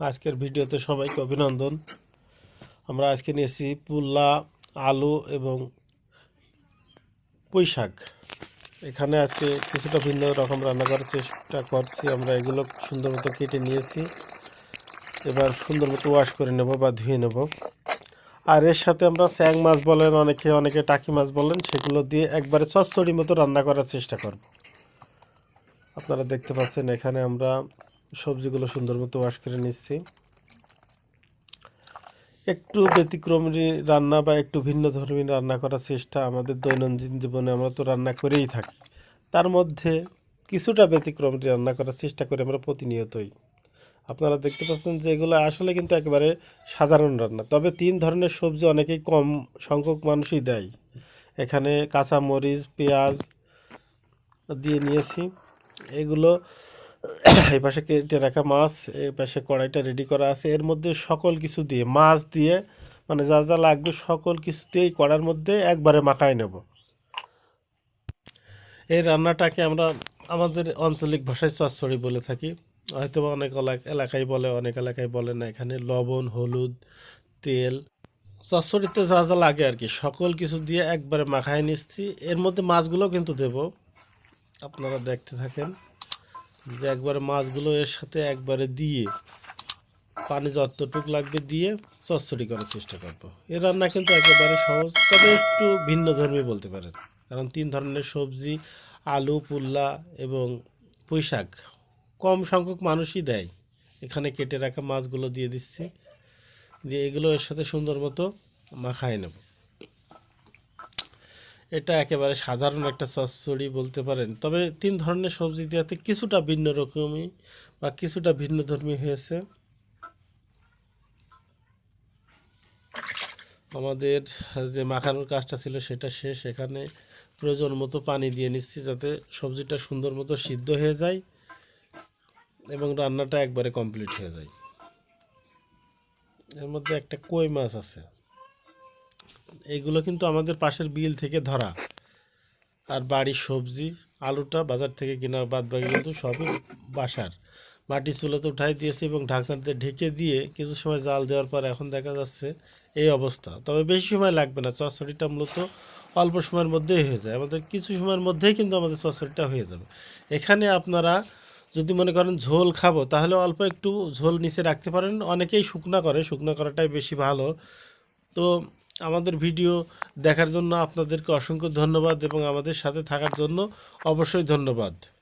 আজকের ভিডিওতে সবাইকে অভিনন্দন। আমরা আজকে নিয়েছি পুল্লা আলু এবং পুঁই শাক এখানে আজকে কিছুটা ভিন্ন রকম রান্না করার চেষ্টা করছি। আমরা এগুলো সুন্দর মতো কেটে নিয়েছি। এবার সুন্দর মতো ওয়াশ করে নেব বা ধুয়ে নেব। আর এর সাথে আমরা স্যাং মাছ বলেন, অনেকে অনেকে টাকি মাছ বলেন, সেগুলো দিয়ে একবারে চচ্চড়ি মতো রান্না করার চেষ্টা করব। আপনারা দেখতে পাচ্ছেন এখানে আমরা সবজিগুলো সুন্দর মতো ওয়াশ করে নিচ্ছি। একটু ব্যতিক্রমী রান্না বা একটু ভিন্ন ধর্মী রান্না করার চেষ্টা আমাদের দৈনন্দিন জীবনে আমরা তো রান্না করেই থাকি। তার মধ্যে কিছুটা ব্যতিক্রমী রান্না করার চেষ্টা করি আমরা প্রতিনিয়তই। আপনারা দেখতে পাচ্ছেন যে এগুলো আসলে কিন্তু একেবারে সাধারণ রান্না। তবে তিন ধরনের সবজি অনেকেই কম সংখ্যক মানুষই দেয়। এখানে কাঁচা মরিচ পেঁয়াজ দিয়ে নিয়েছি। এগুলো এই পাশে কেটে রাখা মাছ, এই পাশে কড়াইটা রেডি করা আছে। এর মধ্যে সকল কিছু দিয়ে, মাছ দিয়ে মানে যা যা লাগবে সকল কিছু দিয়েই কড়ার মধ্যে একবারে মাখায় নেব। এই রান্নাটাকে আমরা আমাদের আঞ্চলিক ভাষায় চচ্চড়ি বলে থাকি। হয়তো বা অনেক এলাকায় বলে, অনেক এলাকায় বলে না এখানে। লবণ, হলুদ, তেল, চচ্চড়িতে যা যা লাগে আর কি। সকল কিছু দিয়ে একবারে মাখায় নিচ্ছি। এর মধ্যে মাছগুলোও কিন্তু দেব। আপনারা দেখতে থাকেন। যে একবারে মাছগুলো এর সাথে একবারে দিয়ে পানি যতটুক লাগবে দিয়ে চচ্চড়ি করার চেষ্টা করব। এ রান্না কিন্তু একেবারে সহজ, তবে একটু ভিন্ন ধর্মী বলতে পারেন। কারণ তিন ধরনের সবজি, আলু, পুল্লা এবং পুঁই শাক কম সংখ্যক মানুষই দেয়। এখানে কেটে রাখা মাছগুলো দিয়ে দিচ্ছি, দিয়ে এগুলো এর সাথে সুন্দর মতো মাখায় নেব। এটা একেবারে সাধারণ একটা চচ্চড়ি বলতে পারেন। তবে তিন ধরনের সবজি দেওয়াতে কিছুটা ভিন্ন রকমই বা কিছুটা ভিন্ন ধর্মী হয়েছে। আমাদের যে মাখানোর কাজটা ছিল সেটা শেষ। এখানে প্রয়োজন মতো পানি দিয়ে নিচ্ছি যাতে সবজিটা সুন্দর মতো সিদ্ধ হয়ে যায় এবং রান্নাটা একবারে কমপ্লিট হয়ে যায়। এর মধ্যে একটা কই মাছ আছে। এইগুলো কিন্তু আমাদের পাশের বিল থেকে ধরা। আর বাড়ির সবজি, আলুটা বাজার থেকে কেনা বাদ বাকি কিন্তু সবই বাসার। মাটি চুলাতে উঠাই দিয়েছি এবং ঢাকনাতে ঢেকে দিয়ে কিছু সময় জাল দেওয়ার পর এখন দেখা যাচ্ছে এই অবস্থা। তবে বেশি সময় লাগবে না, চচ্চড়িটা মূলত অল্প সময়ের মধ্যেই হয়ে যায়। আমাদের কিছু সময়ের মধ্যেই কিন্তু আমাদের চচ্চড়িটা হয়ে যাবে। এখানে আপনারা যদি মনে করেন ঝোল খাব, তাহলে অল্প একটু ঝোল নিচে রাখতে পারেন। অনেকেই শুকনা করে, শুকনা করাটাই বেশি ভালো। তো আমাদের ভিডিও দেখার জন্য আপনাদেরকে অসংখ্য ধন্যবাদ এবং আমাদের সাথে থাকার জন্য অবশ্যই ধন্যবাদ।